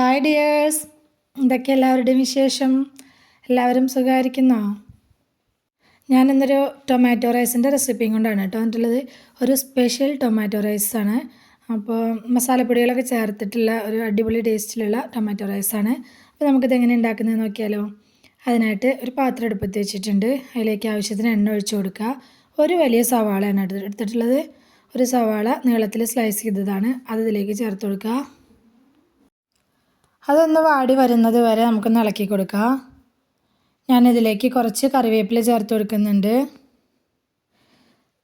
Hi dears എന്തൊക്കെ എല്ലാവരുടെയും വിശേഷം? എല്ലാവരും സുഖമായിരിക്കുന്നോ? ഞാനിന്നൊരു ടൊമാറ്റോ റൈസിന്റെ റെസിപ്പിയും കൊണ്ടാണ് കേട്ടോ. എന്നിട്ടുള്ളത് ഒരു സ്പെഷ്യൽ ടൊമാറ്റോ റൈസാണ് അപ്പോൾ മസാലപ്പൊടികളൊക്കെ ചേർത്തിട്ടുള്ള ഒരു അടിപൊളി ടേസ്റ്റിലുള്ള ടൊമാറ്റോ റൈസാണ് അപ്പോൾ നമുക്കിത് എങ്ങനെ ഉണ്ടാക്കുന്നത് നോക്കിയാലോ. അതിനായിട്ട് ഒരു പാത്രം എടുപ്പത്ത് വെച്ചിട്ടുണ്ട്. അതിലേക്ക് ആവശ്യത്തിന് എണ്ണ ഒഴിച്ചു കൊടുക്കുക. ഒരു വലിയ സവാളയാണ് എടുത്തിട്ടുള്ളത്. ഒരു സവാള നീളത്തിൽ സ്ലൈസ് ചെയ്തതാണ്. അത് ഇതിലേക്ക് ചേർത്ത് കൊടുക്കുക. അതൊന്ന് വാടി വരുന്നത് വരെ നമുക്കൊന്ന് ഇളക്കി കൊടുക്കാം. ഞാനിതിലേക്ക് കുറച്ച് കറിവേപ്പില ചേർത്ത് കൊടുക്കുന്നുണ്ട്.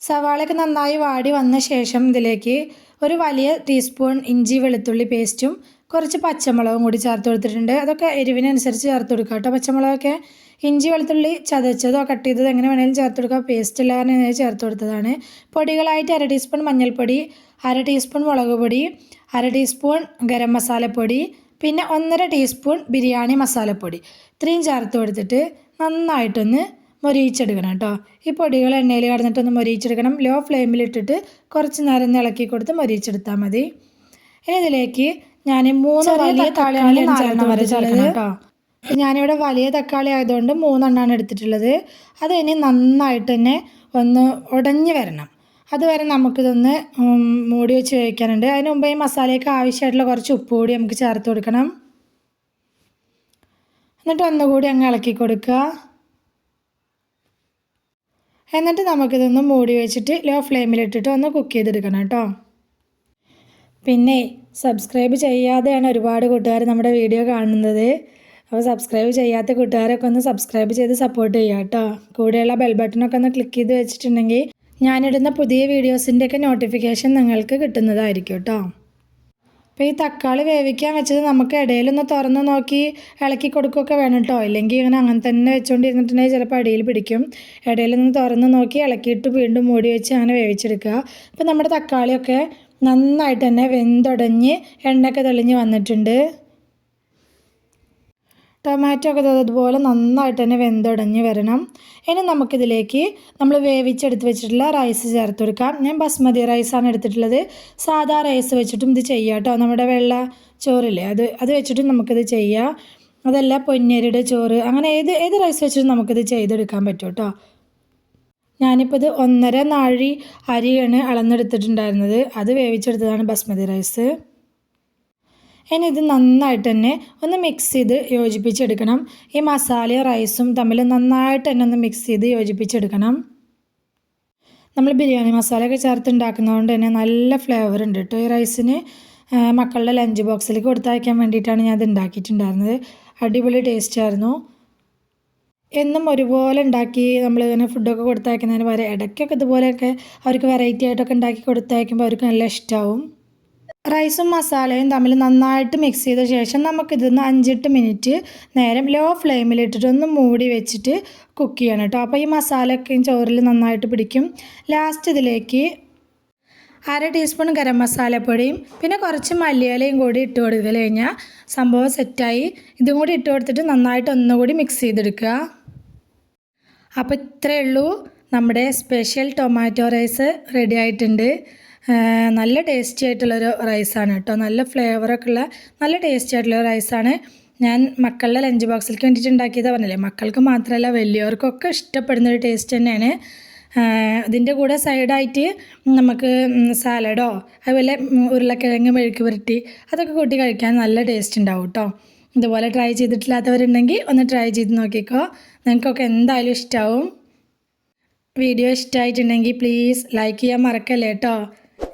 സവാളയ്ക്ക് നന്നായി വാടി വന്ന ശേഷം ഇതിലേക്ക് ഒരു വലിയ ടീസ്പൂൺ ഇഞ്ചി വെളുത്തുള്ളി പേസ്റ്റും കുറച്ച് പച്ചമുളകും കൂടി ചേർത്ത് കൊടുത്തിട്ടുണ്ട്. അതൊക്കെ എരിവിനനുസരിച്ച് ചേർത്ത് കൊടുക്കുക കേട്ടോ. പച്ചമുളകൊക്കെ ഇഞ്ചി വെളുത്തുള്ളി ചതച്ചതോ കട്ട് ചെയ്തതോ എങ്ങനെ വേണമെങ്കിലും ചേർത്ത് കൊടുക്കുക പേസ്റ്റ് ഇല്ല കാരണം ചേർത്ത് കൊടുത്തതാണ്. പൊടികളായിട്ട് അര ടീസ്പൂൺ മഞ്ഞൾപ്പൊടി അര ടീസ്പൂൺ മുളക് പൊടി അര ടീസ്പൂൺ ഗരം മസാലപ്പൊടി പിന്നെ ഒന്നര ടീസ്പൂൺ ബിരിയാണി മസാലപ്പൊടി. ഇത്രയും ചേർത്ത് കൊടുത്തിട്ട് നന്നായിട്ടൊന്ന് മൊരിയിച്ചെടുക്കണം കേട്ടോ. ഈ പൊടികൾ എണ്ണയിൽ കടന്നിട്ടൊന്ന് മൊരിയിച്ചെടുക്കണം. ലോ ഫ്ലെയിമിലിട്ടിട്ട് കുറച്ച് നേരം ഇളക്കി കൊടുത്ത് മൊരിയിച്ചെടുത്താൽ മതി. ഇനി ഇതിലേക്ക് ഞാൻ മൂന്ന് വലിയ തക്കാളി കേട്ടോ. ഞാനിവിടെ വലിയ തക്കാളി ആയതുകൊണ്ട് മൂന്നെണ്ണമാണ് എടുത്തിട്ടുള്ളത്. അത് ഇനി നന്നായിട്ട് തന്നെ ഒന്ന് ഉടഞ്ഞു വരണം. അതുവരെ നമുക്കിതൊന്ന് മൂടി വെച്ച് വേവിക്കാനുണ്ട്. അതിന് മുമ്പ് ഈ മസാലയ്ക്ക് ആവശ്യമായിട്ടുള്ള കുറച്ച് ഉപ്പ് കൂടി നമുക്ക് ചേർത്ത് കൊടുക്കണം. എന്നിട്ട് ഒന്നുകൂടി അങ്ങ് ഇളക്കി കൊടുക്കുക. എന്നിട്ട് നമുക്കിതൊന്ന് മൂടി വെച്ചിട്ട് ലോ ഫ്ലെയിമിലിട്ടിട്ട് ഒന്ന് കുക്ക് ചെയ്തെടുക്കണം കേട്ടോ. പിന്നെ സബ്സ്ക്രൈബ് ചെയ്യാതെയാണ് ഒരുപാട് കൂട്ടുകാർ നമ്മുടെ വീഡിയോ കാണുന്നത്. അപ്പോൾ സബ്സ്ക്രൈബ് ചെയ്യാത്ത കൂട്ടുകാരൊക്കെ ഒന്ന് സബ്സ്ക്രൈബ് ചെയ്ത് സപ്പോർട്ട് ചെയ്യുക കേട്ടോ. കൂടെയുള്ള ബെൽ ബട്ടണൊക്കെ ഒന്ന് ക്ലിക്ക് ചെയ്ത് വെച്ചിട്ടുണ്ടെങ്കിൽ ഞാനിടുന്ന പുതിയ വീഡിയോസിന്റെയൊക്കെ നോട്ടിഫിക്കേഷൻ നിങ്ങൾക്ക് കിട്ടുന്നതായിരിക്കും കേട്ടോ അപ്പോൾ ഈ തക്കാളി വേവിക്കാൻ വെച്ചത് നമുക്ക് ഇടയിലൊന്ന് തുറന്ന് നോക്കി ഇളക്കി കൊടുക്കുകയൊക്കെ വേണം കേട്ടോ ഇല്ലെങ്കിൽ ഇങ്ങനെ അങ്ങനെ തന്നെ വെച്ചുകൊണ്ടിരുന്നിട്ടുണ്ടെങ്കിൽ ചിലപ്പോൾ അടിയിൽ പിടിക്കും. ഇടയിലൊന്ന് തുറന്ന് നോക്കി ഇളക്കിയിട്ട് വീണ്ടും മൂടി വെച്ച് അങ്ങനെ വേവിച്ചെടുക്കുക. അപ്പോൾ നമ്മുടെ തക്കാളിയൊക്കെ നന്നായിട്ട് തന്നെ വെന്തുടഞ്ഞ് എണ്ണയൊക്കെ തെളിഞ്ഞ് വന്നിട്ടുണ്ട്. ടൊമാറ്റോ ഒക്കെ അതുപോലെ നന്നായിട്ട് തന്നെ വെന്തുടഞ്ഞ് വരണം. ഇനി നമുക്കിതിലേക്ക് നമ്മൾ വേവിച്ചെടുത്ത് വെച്ചിട്ടുള്ള റൈസ് ചേർത്ത് കൊടുക്കാം. ഞാൻ ബസ്മതി റൈസാണ് എടുത്തിട്ടുള്ളത്. സാധാ റൈസ് വെച്ചിട്ടും ഇത് ചെയ്യാം കേട്ടോ നമ്മുടെ വെള്ള ചോറില്ലേ അത് അത് വെച്ചിട്ടും നമുക്കിത് ചെയ്യാം. അതല്ല പൊന്നരിയുടെ ചോറ്. അങ്ങനെ ഏത് ഏത് റൈസ് വെച്ചിട്ടും നമുക്കിത് ചെയ്തെടുക്കാൻ പറ്റും കേട്ടോ ഞാനിപ്പോൾ ഇത് ഒന്നര നാഴി അരിയാണ് അളന്നെടുത്തിട്ടുണ്ടായിരുന്നത്. അത് വേവിച്ചെടുത്തതാണ് ബസ്മതി റൈസ് ഇനി ഇത് നന്നായിട്ട് തന്നെ ഒന്ന് മിക്സ് ചെയ്ത് യോജിപ്പിച്ചെടുക്കണം. ഈ മസാലയും റൈസും തമ്മിൽ നന്നായിട്ട് തന്നെ ഒന്ന് മിക്സ് ചെയ്ത് യോജിപ്പിച്ചെടുക്കണം. നമ്മൾ ബിരിയാണി മസാലയൊക്കെ ചേർത്ത് ഉണ്ടാക്കുന്നതുകൊണ്ട് തന്നെ നല്ല ഫ്ലേവർ ഉണ്ട് കേട്ടോ ഈ റൈസിന് മക്കളുടെ ലഞ്ച് ബോക്സിലേക്ക് കൊടുത്തയക്കാൻ വേണ്ടിയിട്ടാണ് ഞാൻ ഇത് ഉണ്ടാക്കിയിട്ടുണ്ടായിരുന്നത്. അടിപൊളി ടേസ്റ്റ് ആയിരുന്നു. എന്നും ഒരുപോലെ ഉണ്ടാക്കി നമ്മളിങ്ങനെ ഫുഡൊക്കെ കൊടുത്തയക്കുന്നതിന് പകരം ഇടയ്ക്കൊക്കെ ഇതുപോലെയൊക്കെ അവർക്ക് വെറൈറ്റി ആയിട്ടൊക്കെ ഉണ്ടാക്കി കൊടുത്തയക്കുമ്പോൾ അവർക്ക് നല്ല ഇഷ്ടമാവും റൈസും മസാലയും തമ്മിൽ നന്നായിട്ട് മിക്സ് ചെയ്ത ശേഷം നമുക്കിതൊന്ന് അഞ്ചെട്ട് മിനിറ്റ് നേരം ലോ ഫ്ലെയിമിലിട്ടിട്ട് ഒന്ന് മൂടി വെച്ചിട്ട് കുക്ക് ചെയ്യണം കേട്ടോ അപ്പോൾ ഈ മസാലയൊക്കെ ചോറിൽ നന്നായിട്ട് പിടിക്കും. ലാസ്റ്റ് ഇതിലേക്ക് അര ടീസ്പൂൺ ഗരം മസാലപ്പൊടിയും പിന്നെ കുറച്ച് മല്ലിയിലയും കൂടി ഇട്ട് കൊടുത്തു കഴിഞ്ഞാൽ സംഭവം സെറ്റായി ഇതും കൂടി ഇട്ട് കൊടുത്തിട്ട് നന്നായിട്ട് ഒന്നുകൂടി മിക്സ് ചെയ്തെടുക്കുക. അപ്പോൾ ഇത്രയേ ഉള്ളൂ നമ്മുടെ സ്പെഷ്യൽ ടൊമാറ്റോ റൈസ് റെഡി ആയിട്ടുണ്ട്. നല്ല ടേസ്റ്റി ആയിട്ടുള്ളൊരു റൈസാണ് കേട്ടോ. നല്ല ഫ്ലേവറൊക്കെ ഉള്ള നല്ല ടേസ്റ്റി ആയിട്ടുള്ള റൈസാണ് ഞാൻ മക്കളുടെ ലഞ്ച് ബോക്സിലേക്ക് വേണ്ടിയിട്ട് ഉണ്ടാക്കിയത് പറഞ്ഞില്ലേ? മക്കൾക്ക് മാത്രമല്ല വലിയവർക്കൊക്കെ ഇഷ്ടപ്പെടുന്ന ഒരു ടേസ്റ്റ് തന്നെയാണ്. അതിന്റെ കൂടെ സൈഡായിട്ട് നമുക്ക് സാലഡോ അതുപോലെ ഉരുളക്കിഴങ്ങ് മെഴുക്ക് പുരട്ടി അതൊക്കെ കൂട്ടി കഴിക്കാൻ നല്ല ടേസ്റ്റ് ഉണ്ടാവും കേട്ടോ. ഇതുപോലെ ട്രൈ ചെയ്തിട്ടില്ലാത്തവരുണ്ടെങ്കിൽ ഒന്ന് ട്രൈ ചെയ്ത് നോക്കിക്കോ. നിങ്ങൾക്കൊക്കെ എന്തായാലും ഇഷ്ടമാവും വീഡിയോ ഇഷ്ടമായിട്ടുണ്ടെങ്കിൽ പ്ലീസ് ലൈക്ക് ചെയ്യാൻ മറക്കല്ലേ കേട്ടോ.